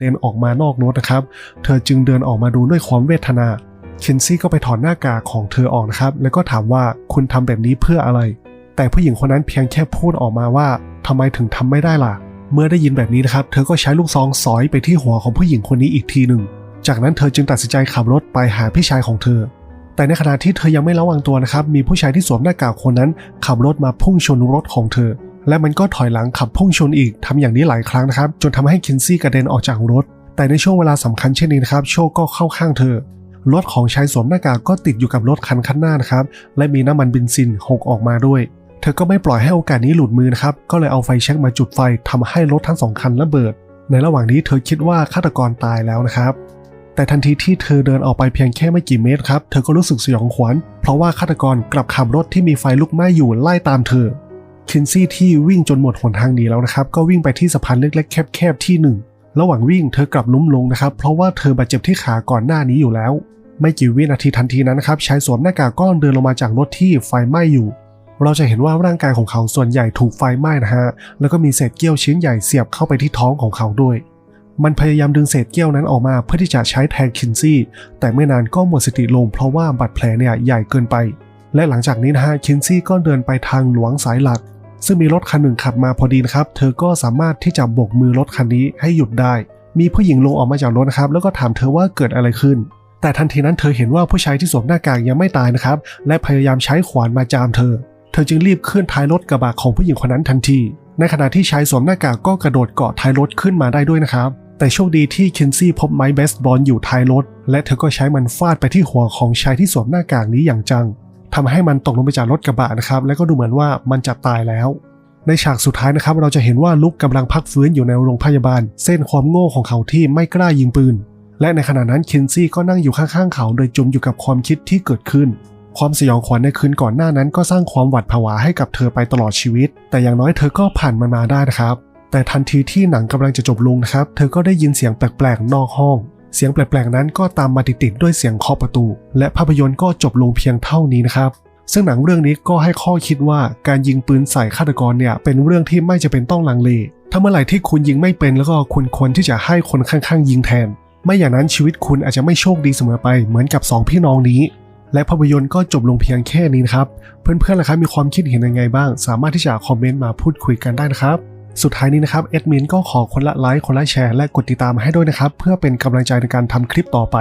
เดินออกมานอกรถนะครับ เธอจึงเดินออกมาดูด้วยความเวทนา เคนซี่ก็ไปถอดหน้ากากของเธอออกนะครับ แล้วก็ถามว่าคุณทำแบบนี้เพื่ออะไร แต่ผู้หญิงคนนั้นเพียงแค่พูดออกมาว่าทำไมถึงทำไม่ได้ล่ะ เมื่อได้ยินแบบนี้นะครับ เธอก็ใช้ลูกซองสอยไปที่หัวของผู้หญิงคนนี้อีกทีหนึ่ง จากนั้นเธอจึงตัดสินใจขับรถไปหาพี่ชายของเธอ แต่ในขณะที่เธอยังไม่ระวังตัวนะครับ มีผู้ชายที่สวมหน้ากากคนนั้นขับรถมาพุ่งชนรถของเธอ และมันก็ถอยหลังขับพุ่งชนอีกทำอย่างนี้หลายครั้งนะครับ จนทำให้คินซี่กระเด็นออกจากรถ แต่ในช่วงเวลาสำคัญเช่นนี้นะครับ โชคก็เข้าข้างเธอ รถของชายสวมหน้ากากก็ติดอยู่กับรถคันข้างหน้านะครับ และมีน้ำมันเบนซินหกออกมาด้วย เธอก็ไม่ปล่อยให้โอกาสนี้หลุดมือนะครับ ก็เลยเอาไฟแช็กมาจุดไฟทำให้รถทั้งสองคันระเบิด ในระหว่างนี้เธอคิดว่าฆาตกรตายแล้วนะครับแต่ทันทีที่เธอเดินออกไปเพียงแค่ไม่กี่เมตรครับ เธอก็รู้สึกสยองขวัญ เพราะว่าฆาตกรกลับขับรถที่มีไฟลุกไหม้อยู่ไล่ตามเธอ คินซี่ที่วิ่งจนหมดหนทางหนีแล้วนะครับ ก็วิ่งไปที่สะพานเล็กๆแคบๆที่หนึ่งระหว่างวิ่งเธอกลับล้มลงนะครับ เพราะว่าเธอบาดเจ็บที่ขาก่อนหน้านี้อยู่แล้ว ไม่กี่วินาทีทันทีนั้นนะครับชายสวมหน้ากากก็เดินลงมาจากรถที่ไฟไหม้อยู่ เราจะเห็นว่าร่างกายของเขาส่วนใหญ่ถูกไฟไหม้นะฮะแล้วก็มีเศษเกี้ยวชิ้นใหญ่เสียบเข้าไปที่ท้องของเขาด้วย มันพยายามดึงเศษเกี้ยวนั้นออกมาเพื่อที่จะใช้แทงคินซี่ แต่ไม่นานก็หมดสติลง เพราะว่าบาดแผลเนี่ยใหญ่เกินไป และหลังจากนี้นะฮะคินซี่ก็เดินไปทางหลวงสายหลัก ซึ่งมีรถคันหนึ่งขับมาพอดีนะครับ เธอก็สามารถที่จะโบกมือรถคันนี้ให้หยุดได้ มีผู้หญิงลงออกมาจากรถนะครับ แล้วก็ถามเธอว่าเกิดอะไรขึ้น แต่ทันทีนั้นเธอเห็นว่าผู้ชายที่สวมหน้ากากยังไม่ตายนะครับ และพยายามใช้ขวานมาจามเธอ เธอจึงรีบขึ้นท้ายรถกระบะของผู้หญิงคนนั้นทันที ในขณะที่ชายสวมหน้ากากก็กระโดดเกาะท้ายรถขึ้นมาได้ด้วยนะครับ แต่โชคดีที่เคนซี่พบไม้เบสบอลอยู่ท้ายรถ และเธอก็ใช้มันฟาดไปที่หัวของชายที่สวมหน้ากากนี้อย่างจัง ทำให้มันตกลงไปจากรถกระบะนะครับ และก็ดูเหมือนว่ามันจะตายแล้ว ในฉากสุดท้ายนะครับ เราจะเห็นว่าลุกกำลังพักฟื้นอยู่ในโรงพยาบาล เส้นความโง่ของเขาที่ไม่กล้ายิงปืน และในขณะนั้นเคนซี่ก็นั่งอยู่ข้างๆเขา โดยจมอยู่กับความคิดที่เกิดขึ้น ความสยองขวัญในคืนก่อนหน้านั้น ก็สร้างความหวาดผวาให้กับเธอไปตลอดชีวิต แต่อย่างน้อยเธอก็ผ่านมันมาได้นะครับ แต่ทันทีที่หนังกำลังจะจบลงนะครับ เธอก็ได้ยินเสียงแปลกๆนอกห้อง เสียงแปลกๆนั้นก็ตามมาติดๆด้วยเสียงเคาะประตู และภาพยนตร์ก็จบลงเพียงเท่านี้นะครับซึ่งหนังเรื่องนี้ก็ให้ข้อคิดว่าการยิงปืนใส่ฆาตกรเนี่ยเป็นเรื่องที่ไม่จะเป็นต้องลังเล ถ้าเมื่อไหร่ที่คุณยิงไม่เป็นแล้วก็คุณควรที่จะให้คนข้างๆ ยิงแทน ไม่อย่างนั้นชีวิตคุณอาจจะไม่โชคดีเสมอไปเหมือนกับสองพี่น้องนี้ และภาพยนตร์ก็จบลงเพียงแค่นี้นะครับ เพื่อนๆล่ะครับมีความคิดเห็นยังไงบ้าง สามารถที่จะคอมเมนต์มาพูดคุยกันได้นะครับ สุดท้ายนี้นะครับแอดมินก็ขอคนละไลค์คนละแชร์และกดติดตามให้ด้วยนะครับ เพื่อเป็นกำลังใจในการทำคลิปต่อไป